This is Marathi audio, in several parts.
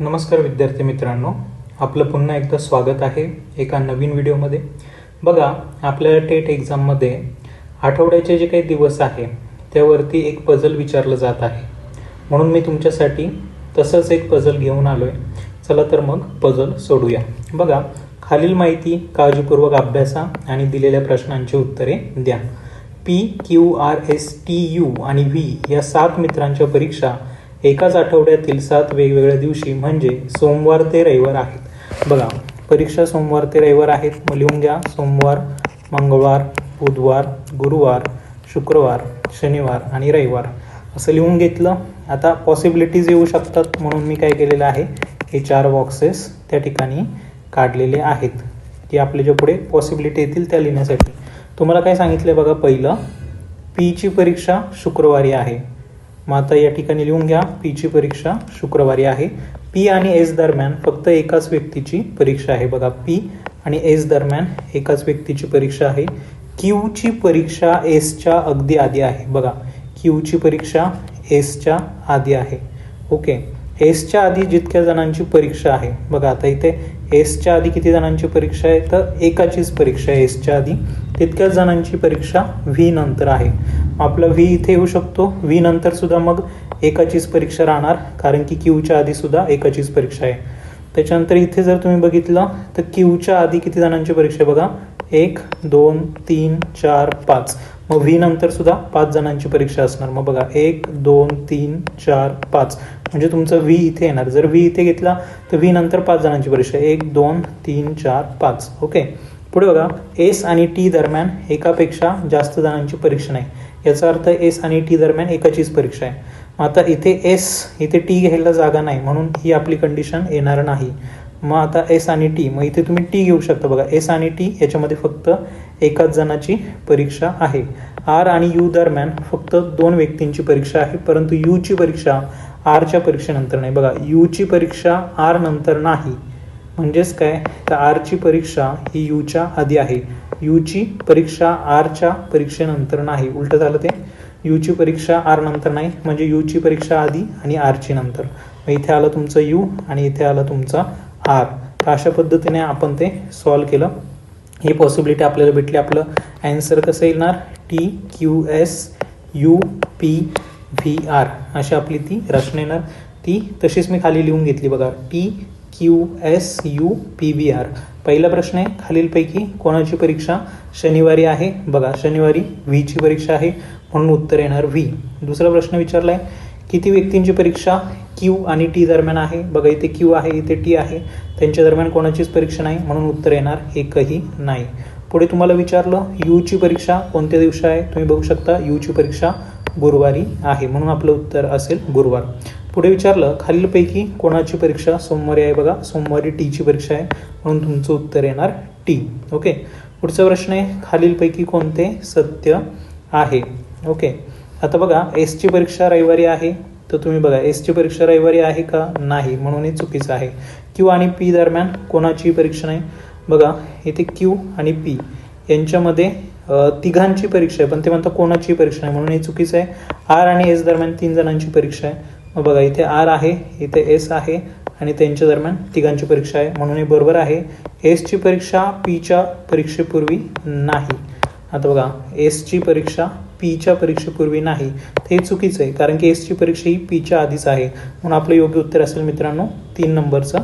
नमस्कार विद्यार्थी मित्रांनो. आपलं पुन्हा एकदा स्वागत आहे एका नवीन व्हिडिओमध्ये. बघा आपल्या टेट एक्झाममध्ये आठवड्याचे जे काही दिवस आहे त्यावरती एक पझल विचारलं जात आहे. म्हणून मी तुमच्यासाठी तसंच एक पझल घेऊन आलो आहे चला तर मग पझल सोडूया. बघा खालील माहिती काळजीपूर्वक अभ्यासा आणि दिलेल्या प्रश्नांची उत्तरे द्या. P Q R S T U आणि व्ही या सात मित्रांच्या परीक्षा एकाच आठवड्यातील सात वेगवेगळ्या दिवशी म्हणजे सोमवार ते रविवार आहेत. बघा परीक्षा सोमवार ते रविवार आहेत. मग लिहून घ्या. सोमवार मंगळवार बुधवार गुरुवार शुक्रवार शनिवार आणि रविवार. असं लिहून घेतलं. आता पॉसिबिलिटीज येऊ शकतात म्हणून मी काय केलेलं आहे? हे चार बॉक्सेस त्या ठिकाणी काढलेले आहेत. ते आपले जे पुढे पॉसिबिलिटी येतील त्या लिहिण्यासाठी. तुम्हाला काय सांगितलं बघा? पहिलं पीची परीक्षा शुक्रवारी आहे. मग आता या ठिकाणी लिहून घ्या पीची परीक्षा शुक्रवारी आहे. पी आणि एस दरम्यान फक्त एकाच व्यक्तीची परीक्षा आहे. बघा पी आणि एस दरम्यान एकाच व्यक्तीची परीक्षा आहे. क्यूची परीक्षा एसच्या अगदी आधी आहे. बघा क्यूची परीक्षा एसच्या आधी आहे. ओके एसच्या आधी जितक्या जणांची परीक्षा आहे. बघा आता इथे एसच्या आधी किती जणांची परीक्षा आहे? तर एकाचीच परीक्षा आहे एसच्या आधी. तितक्याच जणांची परीक्षा व्ही नंतर आहे. आपला व्ही इथे येऊ शकतो. व्ही नंतर सुद्धा मग एकाचीच परीक्षा राहणार कारण की क्यूच्या आधी सुद्धा एकाचीच परीक्षा आहे. त्याच्यानंतर इथे जर तुम्ही बघितलं तर क्यूच्या आधी किती जणांची परीक्षा बघा? एक दोन तीन चार पाच. मग व्ही नंतर सुद्धा पाच जणांची परीक्षा असणार. मग बघा एक दोन तीन चार पाच. म्हणजे तुमचं व्ही इथे येणार. जर व्ही इथे घेतला तर व्ही नंतर पाच जणांची परीक्षा. एक दोन तीन चार पाच. ओके? पुढे बघा एस आणि टी दरम्यान एकापेक्षा जास्त जणांची परीक्षा नाही. याचा अर्थ एस आणि टी दरम्यान एकाचीच परीक्षा आहे. मग आता इथे एस इथे टी घ्यायला जागा नाही म्हणून ही आपली कंडिशन येणार नाही. मग आता एस आणि टी मग इथे तुम्ही टी घेऊ शकता. बघा एस आणि टी याच्यामध्ये फक्त एकाच जणाची परीक्षा आहे. आर आणि यू दरम्यान फक्त दोन व्यक्तींची परीक्षा आहे परंतु यूची परीक्षा आरच्या परीक्षेनंतर नाही. बघा यूची परीक्षा आर नंतर नाही. म्हणजेच काय? तर आरची परीक्षा ही यूच्या आधी आहे. यूची परीक्षा आरच्या परीक्षेनंतर नाही. उलट झालं ते? यूची परीक्षा आर नंतर नाही म्हणजे यूची परीक्षा आधी आणि आरची नंतर. मग इथे आलं तुमचं यू आणि इथे आलं तुमचा आर. तर अशा पद्धतीने आपण ते सॉल्व केलं. ही पॉसिबिलिटी आपल्याला भेटली. आपलं ॲन्सर कसं येणार? T Q S U P V R अशी आपली ती रचना येणार. ती तशीच मी खाली लिहून घेतली बघा. T Q S U P V R पहिला प्रश्न आहे खालीलपैकी कोणाची परीक्षा शनिवारी आहे? बघा शनिवारी व्हीची परीक्षा आहे म्हणून उत्तर येणार व्ही दुसरा प्रश्न विचारला आहे किती व्यक्तींची परीक्षा क्यू आणि टी दरम्यान आहे? बघा इथे क्यू आहे इथे टी आहे. त्यांच्या दरम्यान कोणाचीच परीक्षा नाही म्हणून उत्तर येणार एकही नाही. पुढे तुम्हाला विचारलं यूची परीक्षा कोणत्या दिवशी आहे? तुम्ही बघू शकता यूची परीक्षा गुरुवारी आहे म्हणून आपलं उत्तर असेल गुरुवार. पुढे विचारलं खालीलपैकी कोणाची परीक्षा सोमवारी आहे बघा? सोमवारी टीची परीक्षा आहे म्हणून तुमचं उत्तर येणार टी ओके पुढचा प्रश्न आहे खालीलपैकी कोणते सत्य आहे? ओके आता बघा एसची परीक्षा रविवारी आहे तर तुम्ही बघा एसची परीक्षा रविवारी आहे का नाही म्हणून हे चुकीचं आहे. क्यू आणि पी दरम्यान कोणाची परीक्षा नाही. बघा इथे क्यू आणि पी यांच्यामध्ये तिघांची परीक्षा आहे पण ते म्हणतात कोणाची परीक्षा नाही म्हणून हे चुकीचं आहे. आर आणि एस दरम्यान तीन जणांची परीक्षा आहे. मग बघा इथे आर आहे इथे एस आहे आणि त्यांच्या दरम्यान तिघांची परीक्षा आहे म्हणून हे बरोबर आहे. एसची परीक्षा पीच्या परीक्षेपूर्वी नाही. आता बघा एसची परीक्षा पीच्या परीक्षेपूर्वी नाही. ते चुकीचं आहे कारण की एसची परीक्षा ही पीच्या आधीच आहे. म्हणून आपलं योग्य उत्तर असेल मित्रांनो तीन नंबरचं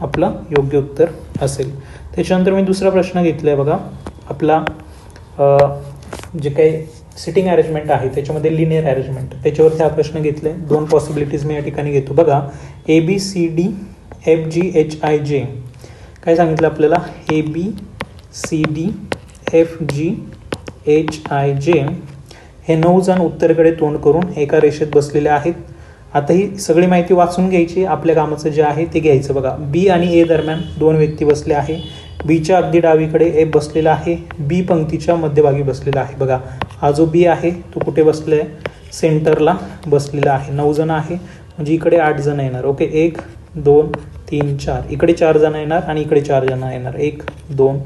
आपलं योग्य उत्तर असेल. त्याच्यानंतर मी दुसरा प्रश्न घेतला आहे बघा. आपला जे काही सिटिंग अरेंजमेंट आहे त्याच्यामध्ये लिनियर अरेंजमेंट त्याच्यावरती हा प्रश्न घेतले दोन पॉसिबिलिटीज मी या ठिकाणी घेतो. बघा A B C D F G H I J काय सांगितलं आपल्याला? A B C D F G H I J हे नऊ जण उत्तरेकडे तोंड करून एका रेषेत बसलेले आहेत. आता ही सगळी माहिती वाचून घ्यायची आपल्या कामाचं जे आहे ते घ्यायचं बघा. बी आणि ए दरम्यान दोन व्यक्ती बसले आहे. बीच्या अगदी डावीकडे ए बसलेला आहे. बी पंक्तीच्या मध्यभागी बसलेला आहे. बघा हा जो बी आहे तो कुठे बसले आहे सेंटरला बसलेला आहे. नऊ जण आहे. म्हणजे इकडे आठ जण येणार. ओके एक दोन तीन चार. इकडे चार जण येणार आणि इकडे चार जण येणार. एक दोन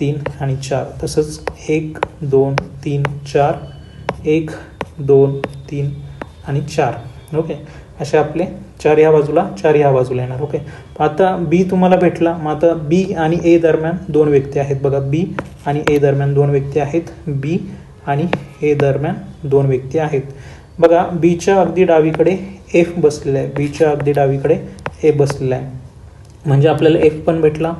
तीन आणि चार. तसंच एक दोन तीन चार. एक दोन तीन आणि चार. ओके असे आपले चार ह्या बाजूला चार ह्या बाजूला येणार. ओके आता बी तुम्हाला भेटला. मग आता बी आणि ए दरम्यान दोन व्यक्ती आहेत. बघा बी आणि ए दरम्यान दोन व्यक्ती आहेत. बी आणि ए दरम्यान दोन व्यक्ती आहेत. बघा बीच्या अगदी डावीकडे एफ बसलेला आहे. बीच्या अगदी डावीकडे ए बसलेला आहे. म्हणजे आपल्याला एफ पण भेटला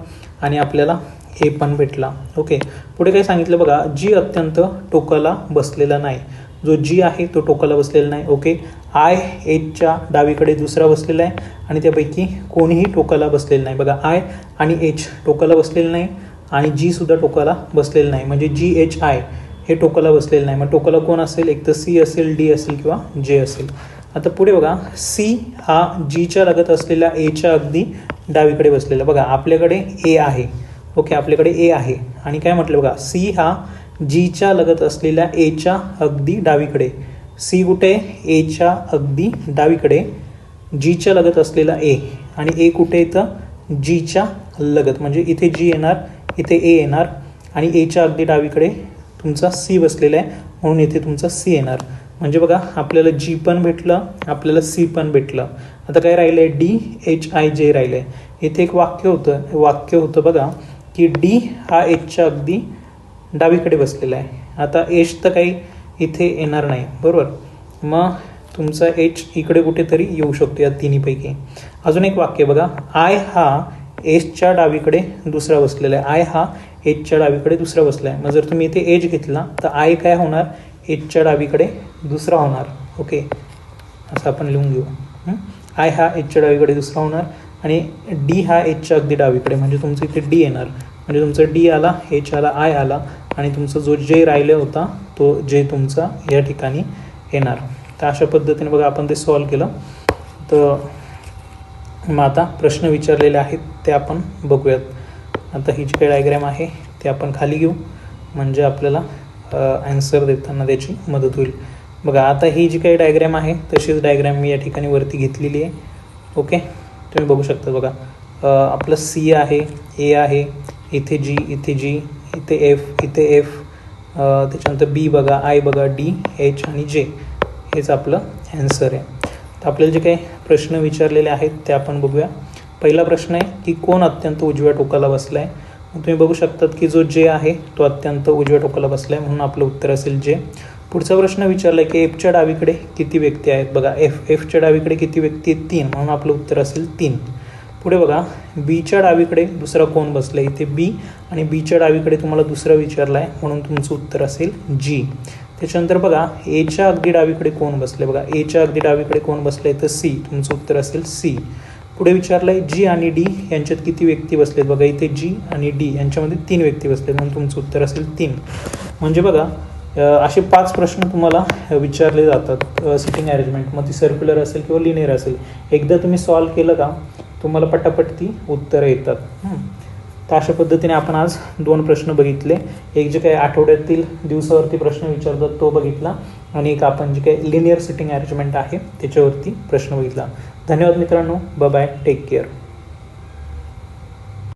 आणि आपल्याला हे पण भेटला. ओके पुढे काय सांगितलं बघा जी अत्यंत टोकाला बसलेला नाही. जो जी आहे तो टोकाला बसलेला नाही. ओके आय एचच्या डावीकडे दुसरा बसलेला आहे आणि त्यापैकी कोणीही टोकाला बसलेलं नाही. बघा आय आणि एच टोकाला बसलेलं नाही आणि जी सुद्धा टोकाला बसलेलं नाही. म्हणजे जी एच आय हे टोकाला बसलेलं नाही. मग टोकाला कोण असेल? एक तर सी असेल डी असेल किंवा जे असेल. आता पुढे बघा सी हा जीच्या लगत असलेल्या एच्या अगदी डावीकडे बसलेला. बघा आपल्याकडे ए आहे. ओके आपल्याकडे ए आहे. आणि काय म्हटलं बघा सी हा जीच्या लगत असलेल्या एच्या अगदी डावीकडे. सी कुठे? एच्या अगदी डावीकडे. जीच्या लगत असलेला ए आणि ए कुठे येतं जीच्या लगत. म्हणजे इथे जी येणार इथे ए येणार. आणि एच्या अगदी डावीकडे तुमचा सी बसलेला आहे. म्हणून इथे तुमचा सी येणार. म्हणजे बघा आपल्याला जी पण भेटलं आपल्याला सी पण भेटलं. आता काय राहिलं आहे डी एच आय जे राहिलं आहे इथे एक वाक्य होतं. वाक्य होतं बघा की डी हा एचच्या अगदी डावीकडे बसलेला आहे. आता एच तर काही इथे येणार नाही बरोबर? मग तुमचा एच इकडे कुठेतरी येऊ शकतो या तिन्हीपैकी. अजून एक वाक्य बघा. आय हा एचच्या डावीकडे दुसरा बसलेला आहे. आय हा एचच्या डावीकडे दुसरा बसला आहे. मग जर तुम्ही इथे एच घेतला तर आय काय होणार? एचच्या डावीकडे दुसरा होणार. ओके असं आपण लिहून घेऊ. आय हा एचच्या डावीकडे दुसरा होणार. आणि डी हा एचच्या अगदी डावीकडे म्हणजे तुमचं इथे डी येणार. म्हणजे तुमचं डी आला एच आला आय आला आणि तुमचा जो जे राहिला होता तो जे तुमचा या ठिकाणी येणार. तर अशा पद्धतीने बघा आपण ते सॉल्व केलं. तर मग आता प्रश्न विचारलेले आहेत ते आपण बघूयात. आता ही जी काही डायग्रॅम आहे ते आपण खाली घेऊ. म्हणजे आपल्याला ॲन्सर देताना त्याची मदत होईल. बघा आता ही जी काही डायग्रॅम आहे तशीच डायग्रॅम मी या ठिकाणी वरती घेतलेली आहे. ओके तुम्ही बघू शकता बघा. आपलं सी आहे ए आहे इथे जी इथे जी इथे एफ इथे एफ त्याच्यानंतर बी बघा आय बघा डी एच आणि जे हेच आपलं ॲन्सर आहे. तर आपल्याला जे काही प्रश्न विचारलेले आहेत ते आपण बघूया. पहिला प्रश्न आहे की कोण अत्यंत उजव्या टोकाला बसला आहे तुम्ही बघू शकतात की जो जे आहे तो अत्यंत उजव्या टोकाला बसला आहे म्हणून आपलं उत्तर असेल जे पुढचा प्रश्न विचारला आहे की एफच्या डावीकडे किती व्यक्ती आहेत? बघा एफ एफच्या डावीकडे किती व्यक्ती आहेत? तीन. म्हणून आपलं उत्तर असेल तीन. पुढे बघा बीच्या डावीकडे दुसरा कोण बसला आहे इथे बी आणि बीच्या डावीकडे तुम्हाला दुसरा विचारला आहे म्हणून तुमचं उत्तर असेल जी त्याच्यानंतर बघा एच्या अगदी डावीकडे कोण बसले बघा एच्या अगदी डावीकडे कोण बसले तर सी तुमचं उत्तर असेल सी पुढे विचारलं आहे जी आणि डी यांच्यात किती व्यक्ती बसलेत? बघा इथे जी आणि डी यांच्यामध्ये तीन व्यक्ती बसलेत म्हणून तुमचं उत्तर असेल तीन. म्हणजे बघा असे पाच प्रश्न तुम्हाला विचारले जातात. सिटिंग अरेंजमेंट मग ती सर्क्युलर असेल किंवा लिनियर असेल. एकदा तुम्ही सॉल्व केलं का तुम्हाला पटापट ती उत्तरं येतात. तर अशा पद्धतीने आपण आज दोन प्रश्न बघितले. एक जे काही आठवड्यातील दिवसावरती प्रश्न विचारतात तो बघितला. आणि एक आपण जे काही लिनियर सिटिंग अरेंजमेंट आहे त्याच्यावरती प्रश्न बघितला. धन्यवाद मित्रांनो. Bye take care